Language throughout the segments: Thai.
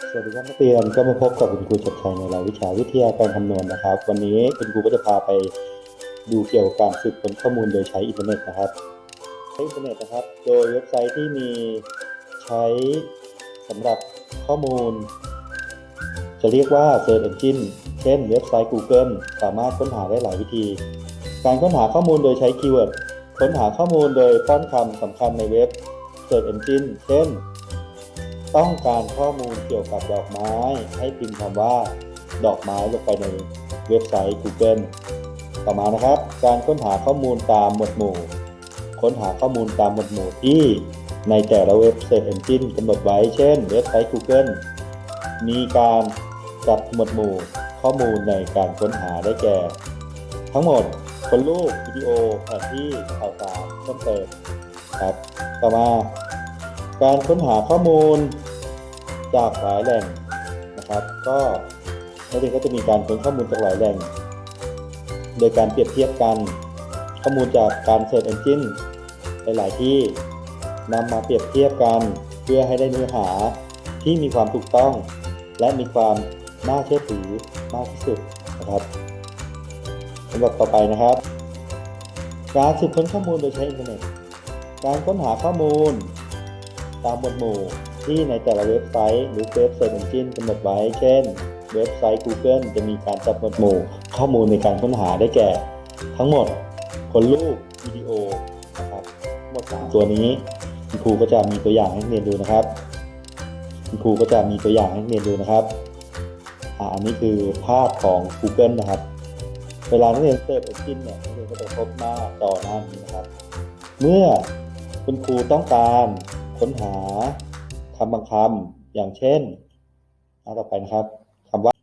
สวัสดีครับนักเรียนก็มาพบกับคุณครูชัดชัยในรายวิชาวิทยาการคำนวณนะครับ วันนี้คุณครูก็จะพาไปดูเกี่ยวกับการสืบค้นข้อมูลโดยใช้อินเทอร์เน็ตนะครับใช้อินเทอร์เน็ตนะครับ โดยเว็บไซต์ที่มีใช้สำหรับข้อมูล จะเรียกว่า Search Engine เช่นเว็บไซต์ Google สามารถค้นหาได้หลายวิธี การค้นหาข้อมูลโดยใช้คีย์เวิร์ดค้นหาข้อมูลโดยป้อนคำสำคัญในเว็บ Search Engine เช่น ต้องการข้อมูลเกี่ยวกับดอกไม้ ให้พิมพ์คำว่าดอกไม้ลงไปในเว็บไซต์ Google ต่อมานะครับ การค้นหาข้อมูลตามหมวดหมู่ ค้นหาข้อมูลตามหมวดหมู่ที่ในแต่ละเว็บ Search Engine กำหนดไว้ เช่น เว็บไซต์ Google มีการจัดหมวดหมู่ข้อมูลในการค้นหาได้แก่ ทั้งหมดคนรูปวิดีโอแผนที่ข่าวสารเพิ่มเติมครับ ต่อมา การค้นหาข้อมูล จากหลายแหล่งนะครับ ก็นักเรียนก็จะมีการค้นข้อมูลจากหลายแหล่ง โดยการเปรียบเทียบกันข้อมูลจากการ Search Engine หลาย ๆ ที่นำมาเปรียบเทียบกันเพื่อให้ได้เนื้อหาที่มีความถูกต้อง และมีความน่าเชื่อถือมากที่สุดนะครับสำหรับต่อไปนะครับ การสืบค้นข้อมูลโดยใช้อินเทอร์เน็ต การค้นหาข้อมูล ตามหมวดหมู่ ที่ในแต่ละเว็บไซต์หรือเว็บ Search Engine กำหนดไว้ เช่น เว็บไซต์ Google จะมีการจัดหมวดหมู่ ข้อมูลในการค้นหาได้แก่ ทั้งหมดคนรูปวิดีโอนะครับทั้งหมดสามตัวนี้คุณครูก็จะมีตัวอย่างให้เรียนดูนะครับคุณครูก็จะมีตัวอย่างให้เรียนดูนะครับอันนี้คือภาพของ Google นะครับ เวลานักเรียน Search Engine เนี่ยนักเรียนก็จะพบหน้าจอหน้านี้นะครับ เมื่อคุณครูต้องการค้นหา คำบางคำอย่างเช่นหน้าต่อไปนะครับคำว่า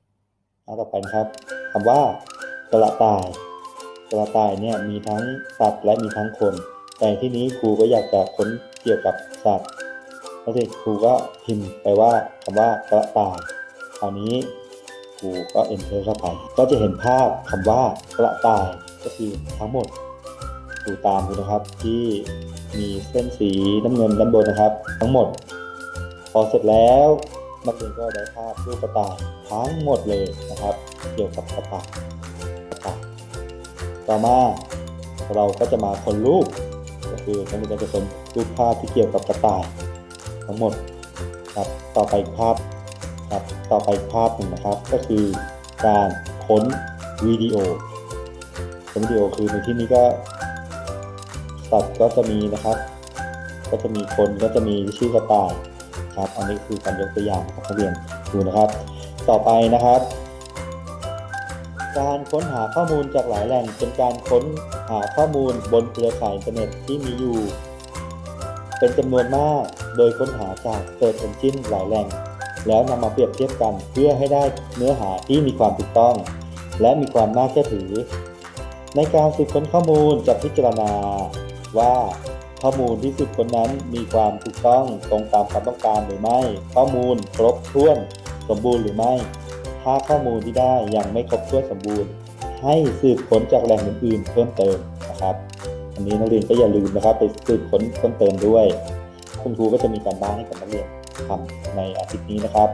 หน้าต่อไปนะครับคำว่ากระต่ายกระต่ายเนี่ยมีทั้งสัตว์และมีทั้งคน แต่ที่นี้ครูก็อยากจะค้นเกี่ยวกับสัตว์แล้วทีครูก็พิมพ์ไปว่าคำว่ากระต่ายคราวนี้ครูก็ enter เข้าไป ก็จะเห็นภาพคำว่ากระต่ายก็คือทั้งหมดดูตามดูนะครับที่มีเส้นสีน้ำเงินด้านบนนะครับ ทั้งหมด พอเสร็จแล้วนักเรียนก็ได้ภาพรูปกระต่ายทั้งหมดเลยนะครับ เกี่ยวกับกระต่ายกระต่ายต่อมาเราก็จะมาคนรูปก็คือนักเรียนก็จะคนรูปภาพที่เกี่ยวกับกระต่ายทั้งหมดครับต่อไปภาพครับต่อไปภาพหนึ่งนะครับ ก็คือการค้นวิดีโอค้นวิดีโอคือในที่นี้ก็สัตว์ก็จะมีนะครับ ก็จะมีคนก็จะมีชื่อกระต่าย ครับ อันนี้คือการยกตัวอย่างนะครับนักเรียนดูนะครับ ต่อไปนะครับ การค้นหาข้อมูลจากหลายแหล่งเป็นการค้นหาข้อมูลบนเครือข่ายอินเทอร์เน็ตที่มีอยู่ เป็นจำนวนมากโดยค้นหาจาก Search Engine หลายแหล่ง แล้วนำมาเปรียบเทียบกันเพื่อให้ได้เนื้อหาที่มีความถูกต้อง และมีความน่าเชื่อถือ ในการสืบค้นข้อมูลจะพิจารณาว่า ข้อมูลที่สืบคนนั้นมีความถูกต้องตรงตามความต้องการหรือไม่ ข้อมูลครบถ้วนสมบูรณ์หรือไม่ ถ้าข้อมูลที่ได้ยังไม่ครบถ้วนสมบูรณ์ ให้สืบค้นจากแหล่งอื่นๆ เพิ่มเติมนะครับอันนี้นักเรียนก็อย่าลืมนะครับ ไปสืบค้นเพิ่มเติมด้วย คุณครูก็จะมีการบ้านให้กับนักเรียนทำในอาทิตย์นี้นะครับ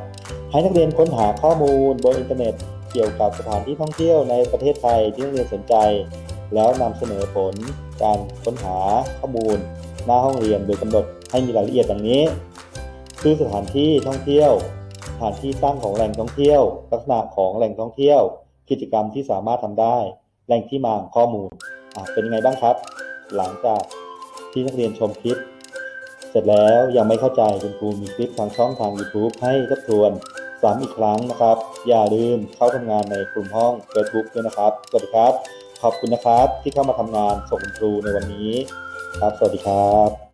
ให้นักเรียนค้นหาข้อมูลบนอินเทอร์เน็ต เกี่ยวกับสถานที่ท่องเที่ยวในประเทศไทยที่นักเรียนสนใจ แล้วนำเสนอผลการค้นหาข้อมูล หน้าห้องเรียนโดยกำหนดให้มีรายละเอียดดังนี้คือสถานที่ท่องเที่ยว สถานที่ตั้งของแหล่งท่องเที่ยว ลักษณะของแหล่งท่องเที่ยว กิจกรรมที่สามารถทำได้ แหล่งที่มาของข้อมูลเป็นยังไงบ้างครับ หลังจากที่นักเรียนชมคลิป เสร็จแล้วยังไม่เข้าใจคุณครูมีคลิปทางช่องทาง YouTube ให้ทบทวนซ้ำอีกครั้งนะครับ อย่าลืมเข้าทำงานในกลุ่มห้อง Facebook ด้วยนะครับ สวัสดีครับ ขอบคุณนะครับที่เข้ามาทำงานส่งครูในวันนี้ ครับ สวัสดีครับ